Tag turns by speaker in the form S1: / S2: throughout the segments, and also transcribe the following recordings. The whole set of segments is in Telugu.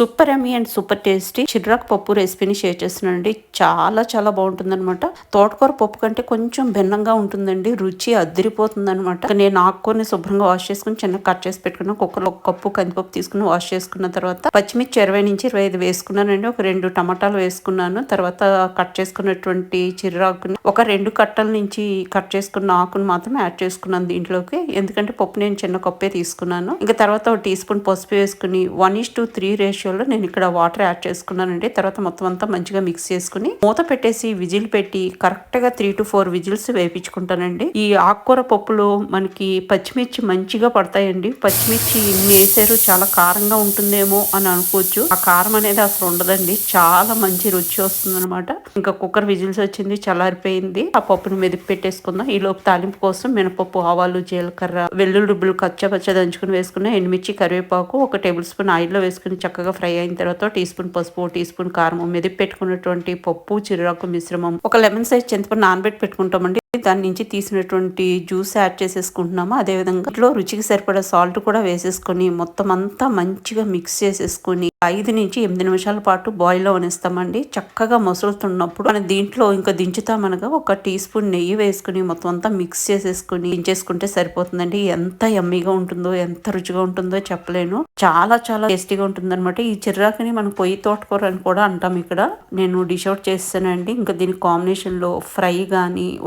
S1: Super yummy and super tasty. చిర్రాకు పప్పు రెసిపీని షేర్ చేస్తున్నానండి. చాలా చాలా బాగుంటుంది అనమాట తోటకూర పప్పు కంటే కొంచెం భిన్నంగా ఉంటుందండి. రుచి అద్దరిపోతుంది అనమాట నేను ఆకుకొని శుభ్రంగా వాష్ చేసుకుని చిన్న కట్ చేసి పెట్టుకున్నా కుక్కర్లో ఒక కప్పు కందిపప్పు తీసుకుని వాష్ చేసుకున్న తర్వాత పచ్చిమిర్చి ఇరవై నుంచి ఇరవై ఐదు వేసుకున్నానండి. ఒక రెండు టమాటాలు వేసుకున్నాను. తర్వాత కట్ చేసుకున్నటువంటి చిర్రాకుని ఒక రెండు కట్టల నుంచి కట్ చేసుకున్న ఆకును మాత్రం యాడ్ చేసుకున్నాను దీంట్లోకి. ఎందుకంటే పప్పు నేను చిన్న కప్పే తీసుకున్నాను. ఇంకా తర్వాత ఒక టీ స్పూన్ పసుపు వేసుకుని వన్ ఇస్ టు త్రీ రేషియోలో నేను ఇక్కడ వాటర్ యాడ్ చేసుకున్నానండి. తర్వాత మొత్తం అంతా మంచిగా మిక్స్ చేసుకుని మూత పెట్టేసి విజిల్ పెట్టి కరెక్ట్గా త్రీ టు ఫోర్ విజిల్స్ వేపించుకుంటానండి. ఈ ఆకుకూర పప్పులో మనకి పచ్చిమిర్చి మంచిగా పడతాయండి. పచ్చిమిర్చి ఇన్ని వేసారు చాలా కారంగా ఉంటుందేమో అని అనుకోవచ్చు. ఆ కారం అనేది అసలు ఉండదండి. చాలా మంచి రుచి వస్తుంది అనమాట ఇంకా కుక్కర్ విజిల్స్ వచ్చింది చల్లారిపోయింది. ఆ పప్పుని మెదిపి పెట్టేసుకుందాం. ఈ లోపు తాలింపు కోసం మినపప్పు ఆవాలు జీలకర్ర వెల్లుల్లి రుబ్బులు కచ్చా పచ్చ దంచుకుని వేసుకున్న ఎండుమిర్చి కరివేపాకు ఒక టేబుల్ స్పూన్ ఆయిల్లో వేసుకుని చక్కగా ఫ్రై అయిన తర్వాత టీ స్పూన్ పసుపు టీ స్పూన్ కారం మెదిపి పెట్టుకున్నటువంటి పప్పు చిరాకు మిశ్రమం ఒక లెమన్ సైజ్ చింతపండు నానబెట్టి పెట్టుకుంటామండి. దాని నుంచి తీసినటువంటి జ్యూస్ యాడ్ చేసేసుకుంటున్నాము. అదేవిధంగా ఇంట్లో రుచికి సరిపడా సాల్ట్ కూడా వేసేసుకొని మొత్తం అంతా మంచిగా మిక్స్ చేసేసుకొని ఐదు నుంచి ఎనిమిది నిమిషాల పాటు బాయిల్లో వనిస్తామండి. చక్కగా మసులుతున్నప్పుడు మనం దీంట్లో ఇంకా దించుతామనగా ఒక టీ స్పూన్ నెయ్యి వేసుకుని మొత్తం అంతా మిక్స్ చేసేసుకుని దించేసుకుంటే సరిపోతుందండి. ఎంత ఎమ్మీగా ఉంటుందో ఎంత రుచిగా ఉంటుందో చెప్పలేను. చాలా చాలా టేస్టీగా ఉంటుంది అనమాట ఈ చిర్రాకుని మనం పొయ్యి తోటకూర అని కూడా అంటాం ఇక్కడ. నేను డిష్ అవుట్ చేస్తానండి. ఇంకా దీని కాంబినేషన్లో ఫ్రై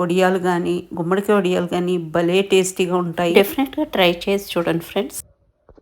S1: ఒడియాలు వడియాలు కానీ గుమ్మడికాయ వడియాలు కానీ భలే టేస్టీగా ఉంటాయి. డెఫినెట్గా ట్రై చేసి చూడండి ఫ్రెండ్స్